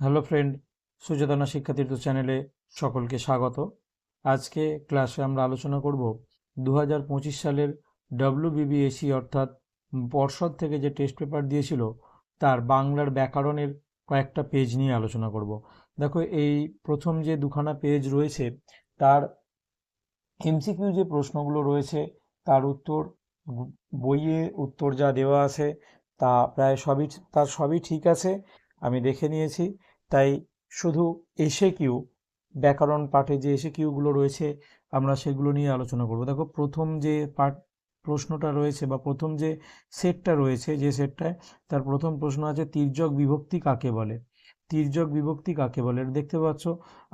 Hello friend, সুচেতনা শিক্ষাতীর্থ চ্যানেলে সকলকে স্বাগত। আজকে ক্লাসে আমরা আলোচনা করব দু হাজার পঁচিশ সালের ডব্লিউবিবিএসি অর্থাৎ পর্ষদ থেকে যে টেস্ট পেপার দিয়েছিল, তার বাংলার ব্যাকরণের কয়েকটা পেজ নিয়ে আলোচনা করব। দেখো, এই প্রথম যে দুখানা পেজ রয়েছে, তার এমসিকিউ যে প্রশ্নগুলো রয়েছে, তার উত্তর, বইয়ে উত্তর যা দেওয়া আছে, তা প্রায় সবই, তার সবই ঠিক আছে। আমি দেখে নিয়েছি। তাই শুধু এসে কিউ ব্যাকরণ পাঠে যে এসে কিউগুলো রয়েছে, আমরা সেগুলো নিয়ে আলোচনা করব। দেখো, প্রথম যে পাঠ, প্রশ্নটা রয়েছে বা প্রথম যে সেটটা রয়েছে, যে সেটটায় তার প্রথম প্রশ্ন আছে, তির্যক বিভক্তি কাকে বলে? তির্যক বিভক্তি কাকে বলে? দেখতে পাচ্ছ,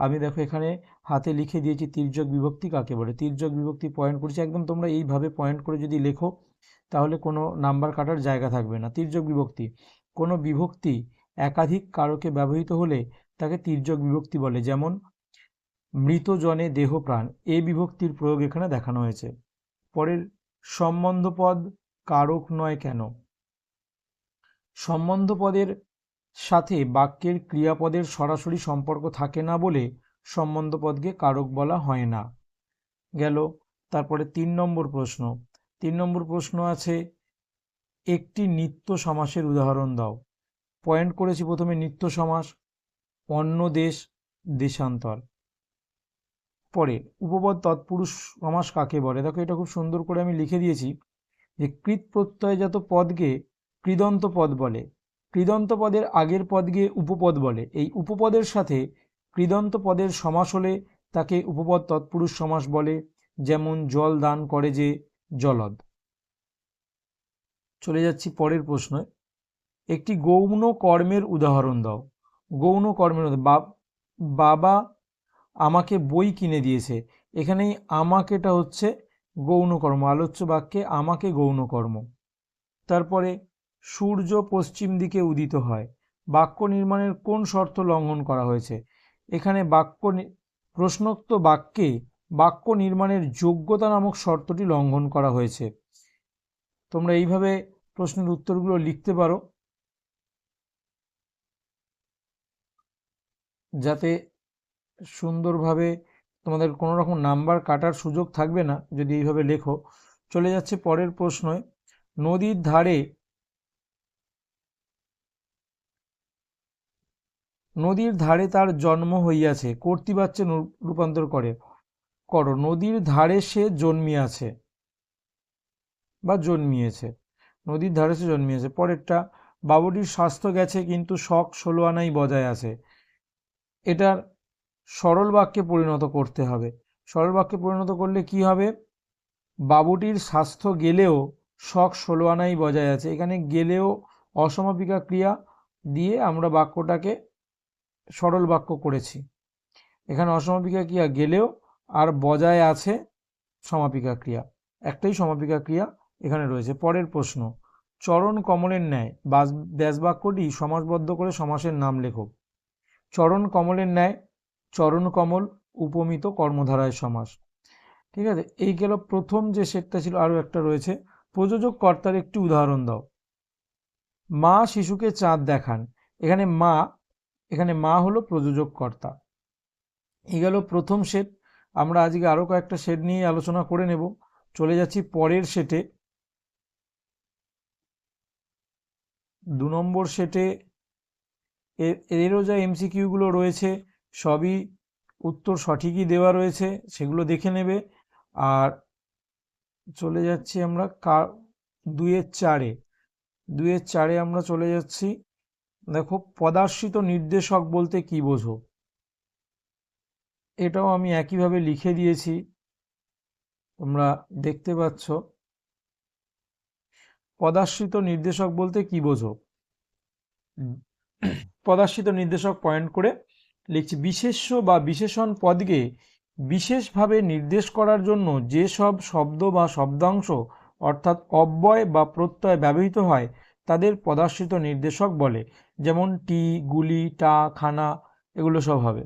আমি দেখো এখানে হাতে লিখে দিয়েছি তির্যক বিভক্তি কাকে বলে? তির্যক বিভক্তি পয়েন্ট করেছি, একদম তোমরা এইভাবে পয়েন্ট করে যদি লেখো, তাহলে কোনো নাম্বার কাটার জায়গা থাকবে না। তির্যক বিভক্তি, কোনো বিভক্তি একাধিক কারকে ব্যবহৃত হলে তাকে তির্যক বিভক্তি বলে, যেমন মৃত জনে দেহ প্রাণ। এ বিভক্তির প্রয়োগ এখানে দেখানো হয়েছে। পরের, সম্বন্ধপদ কারক নয় কেন? সম্বন্ধপদের সাথে বাক্যের ক্রিয়াপদের সরাসরি সম্পর্ক থাকে না বলে সম্বন্ধপদকে কারক বলা হয় না। গেল, তারপরে তিন নম্বর প্রশ্ন। তিন নম্বর প্রশ্ন আছে, একটি নিত্য সমাসের উদাহরণ দাও। পয়েন্ট করেছি প্রথমে নিত্য সমাস, অন্য দেশ, দেশান্তর। পরে, উপপদ তৎপুরুষ সমাস কাকে বলে? দেখো, এটা খুব সুন্দর করে আমি লিখে দিয়েছি যে কৃত প্রত্যয়জাত পদকে কৃদন্ত পদ বলে। কৃদন্ত পদের আগের পদকে উপপদ বলে। এই উপপদের সাথে কৃদন্ত পদের সমাস হলে তাকে উপপদ তৎপুরুষ সমাস বলে, যেমন জল দান করে যে জলদ। চলে যাচ্ছি পরের প্রশ্ন। একটি গৌণ কর্মের উদাহরণ দাও। গৌণ কর্মের বাবা আমাকে বই কিনে দিয়েছে। এখানেই আমাকেটা হচ্ছে গৌণ কর্ম আলোচ্য বাক্যে আমাকে গৌণ কর্ম তারপরে, সূর্য পশ্চিম দিকে উদিত হয়। বাক্য নির্মাণের কোন শর্ত লঙ্ঘন করা হয়েছে? এখানে বাক্য প্রশ্নোক্ত বাক্যে বাক্য নির্মাণের যোগ্যতা নামক শর্তটি লঙ্ঘন করা হয়েছে। তোমরা এইভাবে প্রশ্নের উত্তরগুলো লিখতে পারো। যাতে সুন্দরভাবে তোমাদের কোনো রকম নাম্বার কাটার সুযোগ থাকবে না, যদি এইভাবে লেখো। চলে যাচ্ছে পরের প্রশ্নয়। নদীর ধারে নদীর ধারে তার জন্ম হইয়াছে কর্তৃবাচ্যে রূপান্তর করে। করো, নদীর ধারে সে জন্মিয়াছে বা জন্মিয়েছে। নদীর ধারে সে জন্মিয়েছে। পরেরটা, বাবুটির স্বাস্থ্য গেছে কিন্তু শখ ষোলো আনাই বজায় আছে। এটার সরল বাক্যে পরিণত করতে হবে। সরল বাক্যে পরিণত করলে কি হবে? বাবুটির স্বাস্থ্য গেলেও শখ ষোলো আনাই বজায় আছে। এখানে গেলেও অসমাপিকা ক্রিয়া দিয়ে আমরা বাক্যটাকে সরল বাক্য করেছি। এখানে অসমাপিকা ক্রিয়া গেলেও আর বজায় আছে সমাপিকা ক্রিয়া। একটাই সমাপিকা ক্রিয়া এখানে রয়েছে। পরের প্রশ্ন, চরণ কমলের ন্যায় ব্যাস বাক্যটি সমাসবদ্ধ করে সমাসের নাম লেখো। চরণ কমলের ন্যায়, চরণ কমল উপমিত কর্মধারায় সমাস। ঠিক আছে? এই গেল প্রথম যে সেটটা ছিল, আরও একটা রয়েছে। প্রযোজক কর্তার একটি উদাহরণ দাও। মা শিশুকে চাঁদ দেখান। এখানে মা এখানে মা হলো প্রযোজক কর্তা। এই গেল প্রথম সেট। আমরা আজকে আরও কয়েকটা সেট নিয়ে আলোচনা করে নেব। চলে যাচ্ছি পরের সেটে। দু নম্বর সেটে এরও যা এমসিকিউগুলো রয়েছে, সবই উত্তর সঠিকই দেওয়া রয়েছে, সেগুলো দেখে নেবে। আর চলে যাচ্ছি আমরা কা, দুইয়ের চারে। দুইয়ের চারে আমরা চলে যাচ্ছি। দেখো, পদার্শিত নির্দেশক বলতে কি বোঝো? এটাও আমি একইভাবে লিখে দিয়েছি। তোমরা দেখতে পাচ্ছ। পদাশ্রিত নির্দেশক বলতে কি বোঝো? পদাশ্রিত নির্দেশক পয়েন্ট করে লিখছি বিশেষ্য বা বিশেষণ পদকে বিশেষভাবে নির্দেশ করার জন্য যেসব শব্দ বা শব্দাংশ অর্থাৎ অব্যয় বা প্রত্যয় ব্যবহৃত হয়, তাদের পদাশ্রিত নির্দেশক বলে। যেমন টি, গুলি, টা, খানা, এগুলো সব হবে।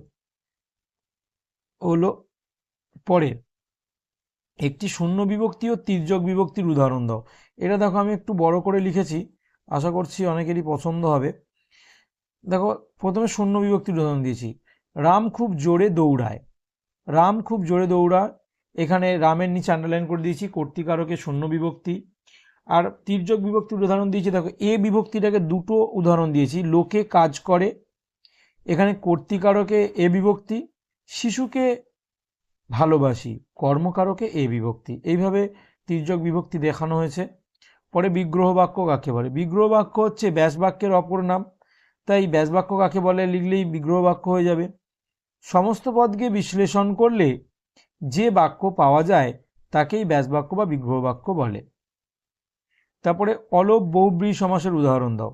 হলো পরে। একটি শূন্য বিভক্তি ও তির্যক বিভক্তির উদাহরণ দাও। এটা দেখো আমি একটু বড় করে লিখেছি। আশা করছি অনেকেরই পছন্দ হবে। দেখো, প্রথমে শূন্য বিভক্তির উদাহরণ দিয়েছি। রাম খুব জোরে দৌড়ায়। রাম খুব জোরে দৌড়ায়। এখানে রামের নিচে আন্ডারলাইন করে দিয়েছি, কর্তিকারকে শূন্য বিভক্তি। আর তির্যক বিভক্তির উদাহরণ দিয়েছি, দেখো, এ বিভক্তিটাকে দুটো উদাহরণ দিয়েছি। লোকে কাজ করে, এখানে কর্তিকারকে এ বিভক্তি, শিশুকে ভালোবাসি, কর্মকারকে এ বিভক্তি। এইভাবে তির্যক বিভক্তি দেখানো হয়েছে। পরে বিগ্রহ বাক্য কাকে বলে? বিগ্রহ বাক্য হচ্ছে ব্যাস বাক্যের অপর নাম। তাই ব্যাসবাক্য কাকে বলে লিখলেই বিগ্রহ বাক্য হয়ে যাবে। সমস্ত পদকে বিশ্লেষণ করলে যে বাক্য পাওয়া যায় তাকেই ব্যাসবাক্য বা বিগ্রহ বাক্য বলে। তারপরে অলোপ বহুব্রী সমাসের উদাহরণ দাও।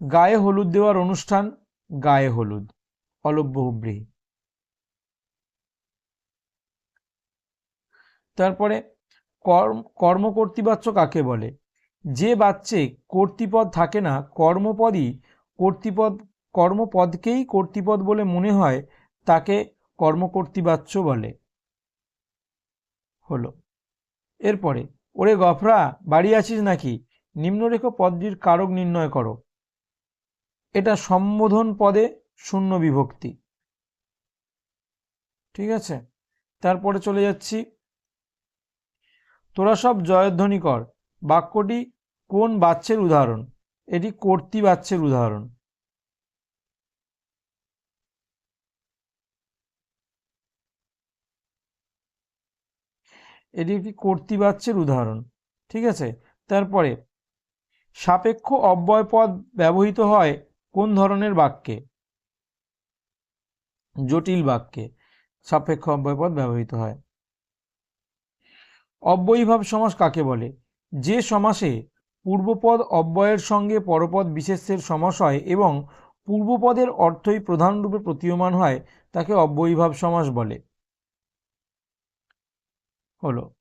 গায়ে হলুদ দেওয়ার অনুষ্ঠান গায়ে হলুদ, অলোপ বহুব্রীহি তারপরে কর্ম কর্মকর্তৃবাচ্য কাকে বলে? যে বাচ্চে কর্তৃপদ থাকে না, কর্মপদই কর্তৃপদ, কর্মপদকেই কর্তৃপদ বলে মনে হয়, তাকে কর্মকর্তৃবাচ্য বলে। হলো। এরপরে, ওরে গফরা, বাড়ি আছিস নাকি? নিম্নরেখ পদটির কারক নির্ণয় করো। এটা সম্বোধন পদে শূন্য বিভক্তি। ঠিক আছে? তারপরে চলে যাচ্ছি। তোরা সব জয়ধ্বনি কর। বাক্যটি কোন বাচ্চের উদাহরণ? এটি কর্তৃ বাচ্চের উদাহরণ। এটি একটি কর্তৃবাচ্যের উদাহরণ, ঠিক আছে? তারপরে, সাপেক্ষ অব্যয় পদ ব্যবহৃত হয় কোন ধরনের বাক্যে? জটিল বাক্যে সাপেক্ষ অব্যয় পদ ব্যবহৃত হয়। অব্যয়ীভাব সমাস কাকে বলে? যে সমাসে পূর্বপদ অব্যয়ের সঙ্গে পরপদ বিশেষের সমাস হয় এবং পূর্বপদের অর্থই প্রধানরূপে প্রতীয়মান হয়, তাকে অব্যয়ীভাব সমাস বলে। হলো।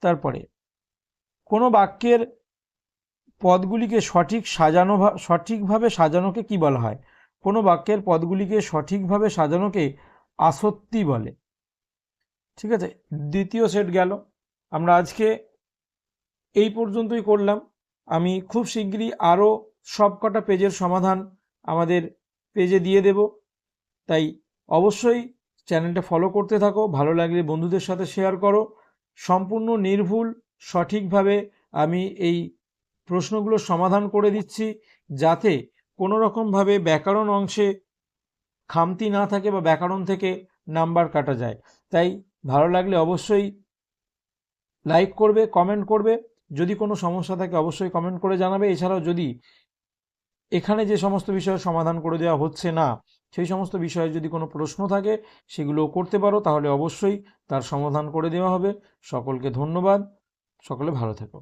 তারপরে, কোনো বাক্যের পদগুলিকে সঠিক সাজানো সঠিকভাবে সাজানোকে কি বলা হয়? কোনো বাক্যের পদগুলিকে সঠিকভাবে সাজানোকে আসত্তি বলে। ঠিক আছে? দ্বিতীয় সেট গেল। আমরা আজকে এই পর্যন্তই করলাম। আমি খুব শীঘ্রই আরও সব কটা পেজের সমাধান আমাদের পেজে দিয়ে দেব। তাই অবশ্যই চ্যানেলটা ফলো করতে থাকো, ভালো লাগলে বন্ধুদের সাথে শেয়ার করো। সম্পূর্ণ নির্ভুল, সঠিকভাবে আমি এই প্রশ্নগুলো সমাধান করে দিচ্ছি যাতে কোনো রকমভাবে ব্যাকরণ অংশে খামতি না থাকে বা ব্যাকরণ থেকে নাম্বার কাটা যায়। তাই ভালো লাগলে অবশ্যই লাইক করবে, কমেন্ট করবে। যদি কোনো সমস্যা থাকে অবশ্যই কমেন্ট করে জানাবে। এছাড়াও যদি এখানে যে সমস্ত বিষয়ের সমাধান করে দেওয়া হচ্ছে না, সেই সমস্ত বিষয়ে যদি কোনো প্রশ্ন থাকে সেগুলো করতে পারো, তাহলে অবশ্যই তার সমাধান করে দেওয়া হবে। সকলকে ধন্যবাদ। সকলে ভালো থেকো।